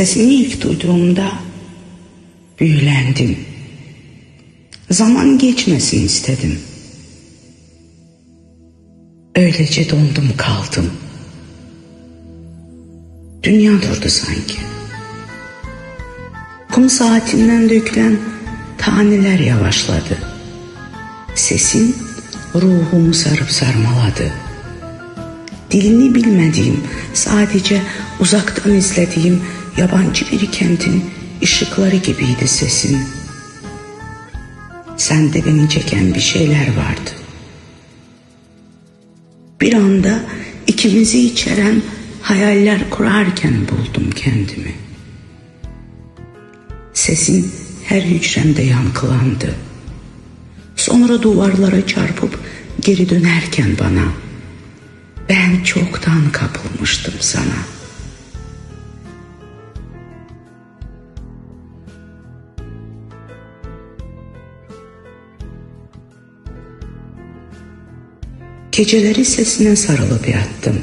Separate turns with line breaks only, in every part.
Sesini ilk duyduğumda büyülendim. Zaman geçmesin istedim. Öylece dondum kaldım. Dünya durdu sanki. Kum saatinden dökülen taneler yavaşladı. Sesin ruhumu sarıp sarmaladı. Dilini bilmediğim, sadece uzaktan izlediğim yabancı bir kentin ışıkları gibiydi sesin. Sende beni çeken bir şeyler vardı. Bir anda ikimizi içeren hayaller kurarken buldum kendimi. Sesin her hücremde yankılandı. Sonra duvarlara çarpıp geri dönerken bana ben çoktan kapılmıştım sana. Geceleri sesine sarılıp yattım.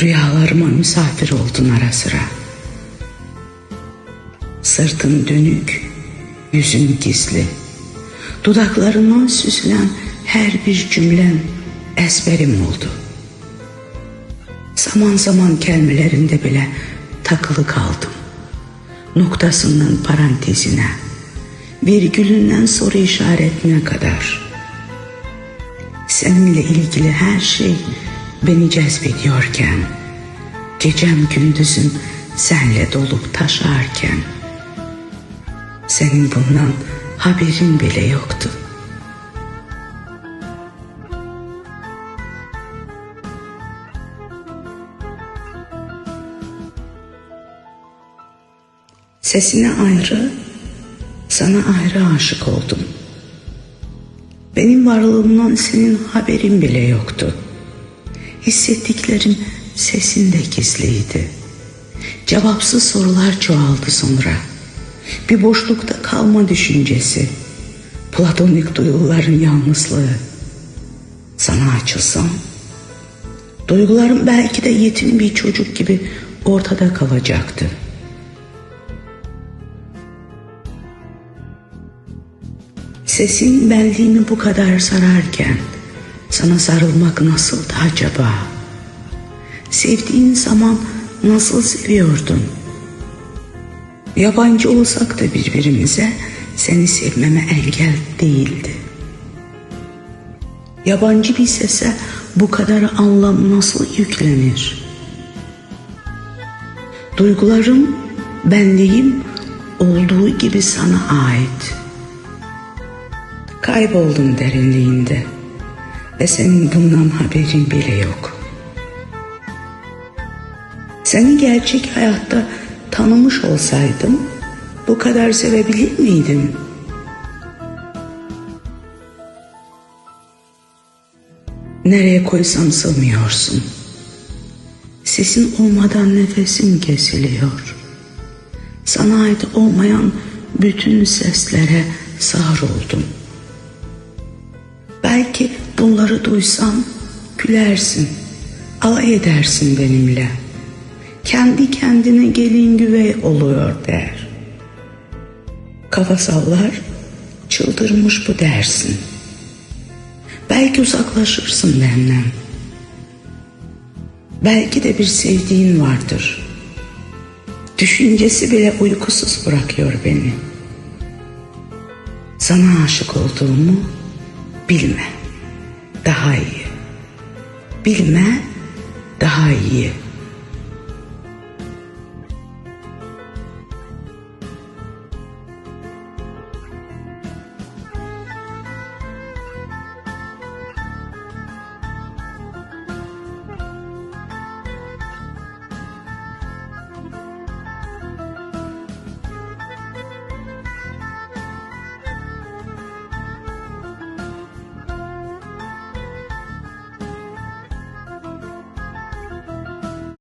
Rüyalarıma misafir oldun ara sıra. Sırtın dönük, yüzün gizli. Dudaklarıma süslen her bir cümlen ezberim oldu. Zaman zaman kelimelerinde bile takılı kaldım. Noktasından parantezine, virgülünden soru işaretine kadar. Seninle ilgili her şey beni cezbediyorken, gecem gündüzüm senle dolup taşarken, senin bundan haberin bile yoktu. Sesine ayrı, sana ayrı aşık oldum. Benim varlığımdan senin haberin bile yoktu. Hissettiklerim sesinde gizliydi. Cevapsız sorular çoğaldı sonra. Bir boşlukta kalma düşüncesi. Platonik duyguların yalnızlığı. Sana açılsam, duygularım belki de yetim bir çocuk gibi ortada kalacaktı. Sesin belliğimi bu kadar sararken sana sarılmak nasıldı acaba? Sevdiğin zaman nasıl seviyordun? Yabancı olsak da birbirimize seni sevmeme engel değildi. Yabancı bir sese bu kadar anlam nasıl yüklenir? Duygularım, benliğim olduğu gibi sana ait. Kayboldum derinliğinde ve senin bundan haberin bile yok. Seni gerçek hayatta tanımış olsaydım bu kadar sevebilir miydim? Nereye koysam sığmıyorsun. Sesin olmadan nefesim kesiliyor. Sana ait olmayan bütün seslere sağır oldum. Belki bunları duysam gülersin, alay edersin benimle. Kendi kendine gelin güvey oluyor der. Kafa sallar, çıldırmış bu dersin. Belki uzaklaşırsın benden. Belki de bir sevdiğin vardır. Düşüncesi bile uykusuz bırakıyor beni. Sana aşık olduğumu bilme. Daha iyi. Bilme daha iyi.